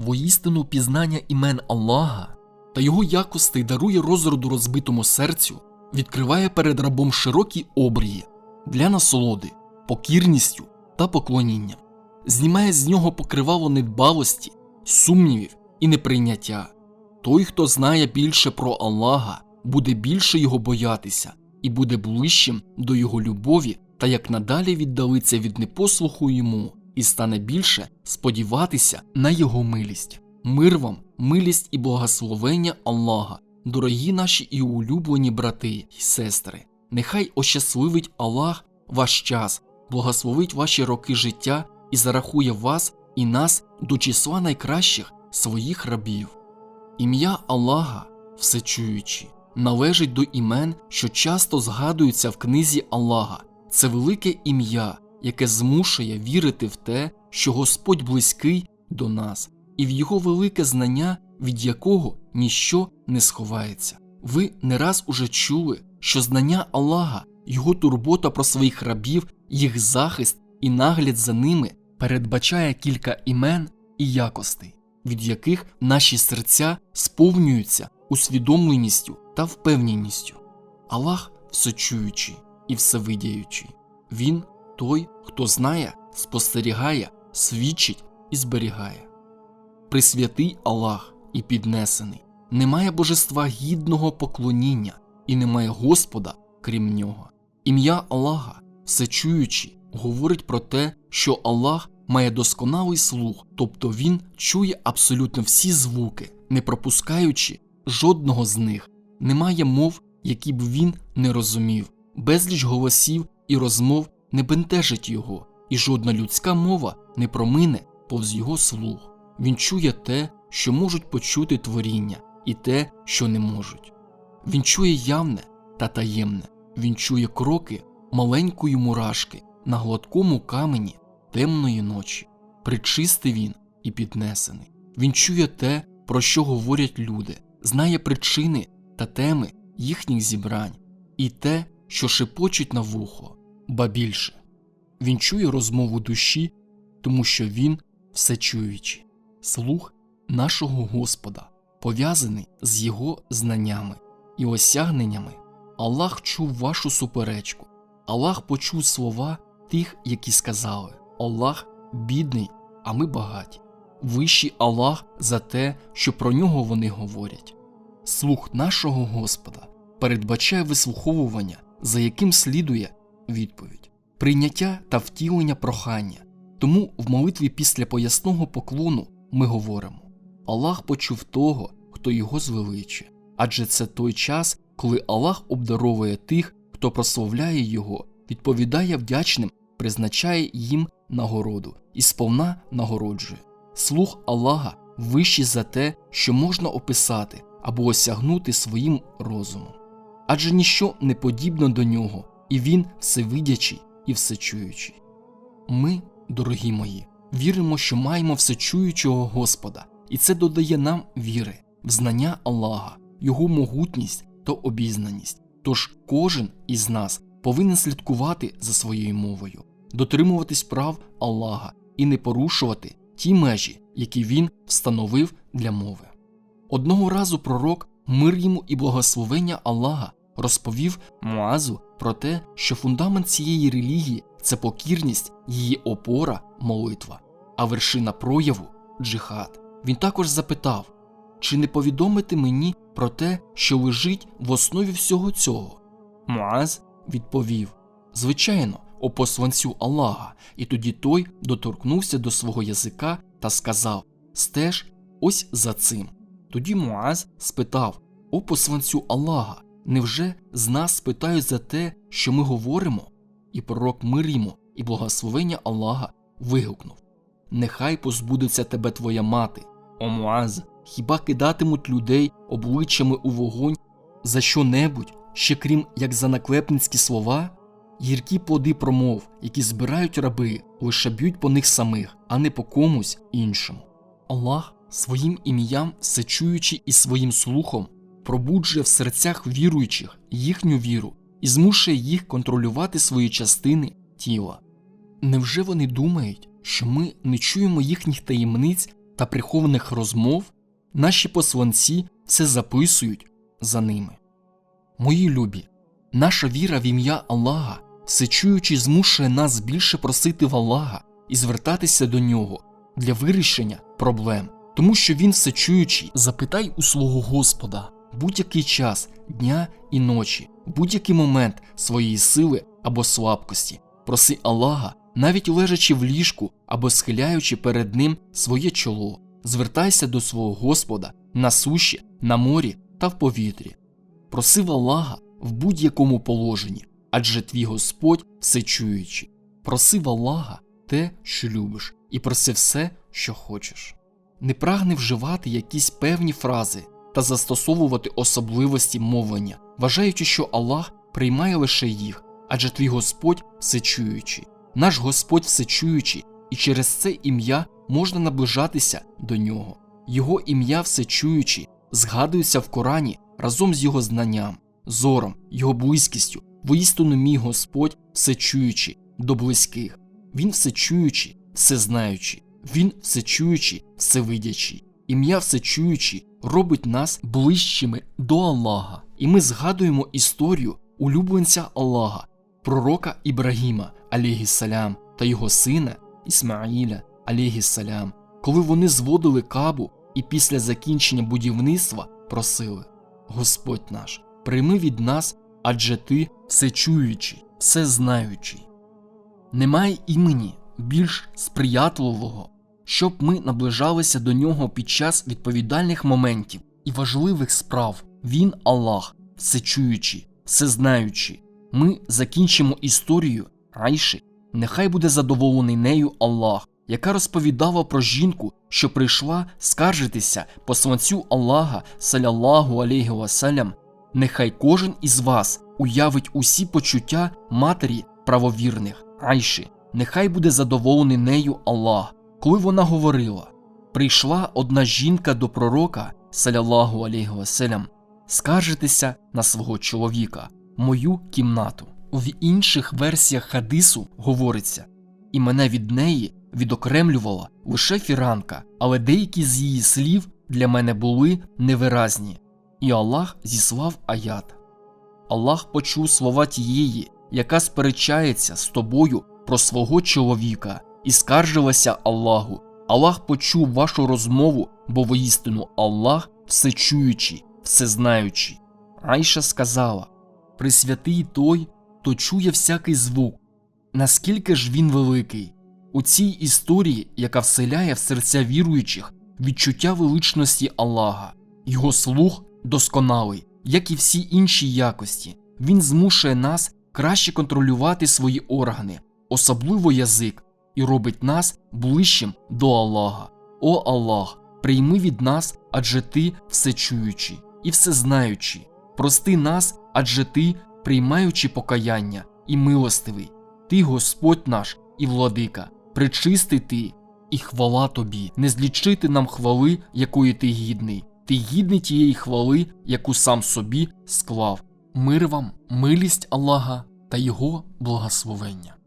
Воістину пізнання імен Аллаха та його якостей дарує розроду розбитому серцю, відкриває перед рабом широкі обрії для насолоди, покірністю та поклонінням, знімає з нього покривало недбалості, сумнівів і неприйняття. Той, хто знає більше про Аллаха, буде більше його боятися і буде ближчим до його любові та як надалі віддалиться від непослуху йому і стане більше сподіватися на його милість. Мир вам, милість і благословення Аллаха, дорогі наші і улюблені брати й сестри. Нехай ощасливить Аллах ваш час, благословить ваші роки життя і зарахує вас і нас до числа найкращих своїх рабів. Ім'я Аллаха, всечуючи, належить до імен, що часто згадуються в книзі Аллаха. Це велике ім'я, яке змушує вірити в те, що Господь близький до нас, і в його велике знання, від якого ніщо не сховається. Ви не раз уже чули, що знання Аллаха, його турбота про своїх рабів, їх захист і нагляд за ними передбачає кілька імен і якостей, від яких наші серця сповнюються усвідомленістю та впевненістю. Аллах всечуючий і всевидяючий. Він той, хто знає, спостерігає, свідчить і зберігає. Присвятий Аллах і піднесений, немає божества гідного поклоніння і немає Господа, крім нього. Ім'я Аллаха, всечуючий, говорить про те, що Аллах має досконалий слух, тобто він чує абсолютно всі звуки, не пропускаючи жодного з них, немає мов, які б він не розумів, безліч голосів і розмов не бентежить його, і жодна людська мова не промине повз його слух. Він чує те, що можуть почути творіння, і те, що не можуть. Він чує явне та таємне, він чує кроки маленької мурашки на гладкому камені темної ночі. Причистий він і піднесений. Він чує те, про що говорять люди, знає причини та теми їхніх зібрань, і те, що шепочуть на вухо, ба більше. Він чує розмову душі, тому що він всечуючий, слух нашого Господа, пов'язаний з його знаннями і осягненнями. Аллах чув вашу суперечку, Аллах почув слова тих, які сказали: Аллах бідний, а ми багаті. Вищий Аллах за те, що про нього вони говорять. Слух нашого Господа передбачає вислуховування, за яким слідує відповідь, прийняття та втілення прохання. Тому в молитві після поясного поклону ми говоримо: Аллах почув того, хто його звеличує, адже це той час, коли Аллах обдаровує тих, хто прославляє його, відповідає вдячним, призначає їм нагороду і сповна нагороджує. Слух Аллаха вищий за те, що можна описати або осягнути своїм розумом. Адже ніщо не подібно до нього, і він всевидячий і всечуючий. Ми, дорогі мої, віримо, що маємо всечуючого Господа, і це додає нам віри, в знання Аллаха, Його могутність та обізнаність. Тож кожен із нас повинен слідкувати за своєю мовою, дотримуватись прав Аллаха і не порушувати ті межі, які він встановив для мови. Одного разу пророк, мир йому і благословення Аллаха, розповів Муазу про те, що фундамент цієї релігії це покірність, її опора, молитва, а вершина прояву джихад. Він також запитав, чи не повідомити мені про те, що лежить в основі всього цього? Муаз відповів Звичайно, о посланцю Аллаха, і тоді той доторкнувся до свого язика та сказав Стеж ось за цим. Тоді Муаз спитав О посланцю Аллаха, невже з нас спитають за те, що ми говоримо? І пророк мир йому і благословення Аллаха вигукнув Нехай позбудеться тебе твоя мати, о Муаз, хіба кидатимуть людей обличчями у вогонь за що небудь, ще крім як за наклепницькі слова? Гіркі плоди промов, які збирають раби, лише б'ють по них самих, а не по комусь іншому. Аллах своїм ім'ям, всечуючи і своїм слухом, пробуджує в серцях віруючих їхню віру і змушує їх контролювати свої частини тіла. Невже вони думають, що ми не чуємо їхніх таємниць та прихованих розмов, наші посланці все записують за ними. Мої любі, наша віра в ім'я Аллаха, всечуючи, змушує нас більше просити в Аллаха і звертатися до нього для вирішення проблем, тому що він всечуючий, запитай у свого Господа будь-який час дня і ночі, будь-який момент своєї сили або слабкості, проси Аллаха, навіть лежачи в ліжку або схиляючи перед ним своє чоло, звертайся до свого Господа на суші, на морі та в повітрі. Просив Аллаха в будь-якому положенні, адже твій Господь всечуючий. Просив Аллаха те, що любиш, і проси все, що хочеш. Не прагни вживати якісь певні фрази та застосовувати особливості мовлення, вважаючи, що Аллах приймає лише їх, адже твій Господь всечуючий. Наш Господь всечуючий, і через це ім'я можна наближатися до нього. Його ім'я всечуючий згадується в Корані разом з його знанням, зором, його близькістю, воістину мій Господь всечуючий до близьких. Він всечуючий, всезнаючий, він всечуючий, всевидячий. Ім'я всечуючий робить нас ближчими до Аллаха, і ми згадуємо історію улюбленця Аллаха, пророка Ібрагіма, алейгіссалям, та його сина Ісмаїля, алейгіссалям, коли вони зводили кабу і після закінчення будівництва просили: Господь наш, прийми від нас, адже ти всечуючий, всезнаючий. Немає імені більш сприятливого, щоб ми наближалися до нього під час відповідальних моментів і важливих справ. Він Аллах, всечуючий, всезнаючий. Ми закінчимо історію Айши. Нехай буде задоволений нею Аллах, яка розповідала про жінку, що прийшла скаржитися посланцю Аллаха, саляллаху алейхи васалям. Нехай кожен із вас уявить усі почуття матері правовірних Айши. Нехай буде задоволений нею Аллах, коли вона говорила: Прийшла одна жінка до пророка, саляллаху алейхи васалям, скаржитися на свого чоловіка, мою кімнату. В інших версіях хадису говориться, і мене від неї відокремлювала лише фіранка, але деякі з її слів для мене були невиразні, і Аллах зіслав аят. Аллах почув слова тієї, яка сперечається з тобою про свого чоловіка, і скаржилася Аллаху. Аллах почув вашу розмову, бо воістину Аллах всечуючий, всезнаючий. Айша сказала: Присвятий той, хто чує всякий звук. Наскільки ж він великий? У цій історії, яка вселяє в серця віруючих відчуття величності Аллаха, його слух досконалий, як і всі інші якості. Він змушує нас краще контролювати свої органи, особливо язик, і робить нас ближчим до Аллаха. О Аллах, прийми від нас, адже ти всечуючий і всезнаючий. Прости нас, адже ти, приймаючи покаяння і милостивий, ти Господь наш і владика, причистий ти, і хвала тобі, не злічити нам хвали, якої ти гідний, ти гідний тієї хвали, яку сам собі склав. Мир вам, милість Аллаха та Його благословення.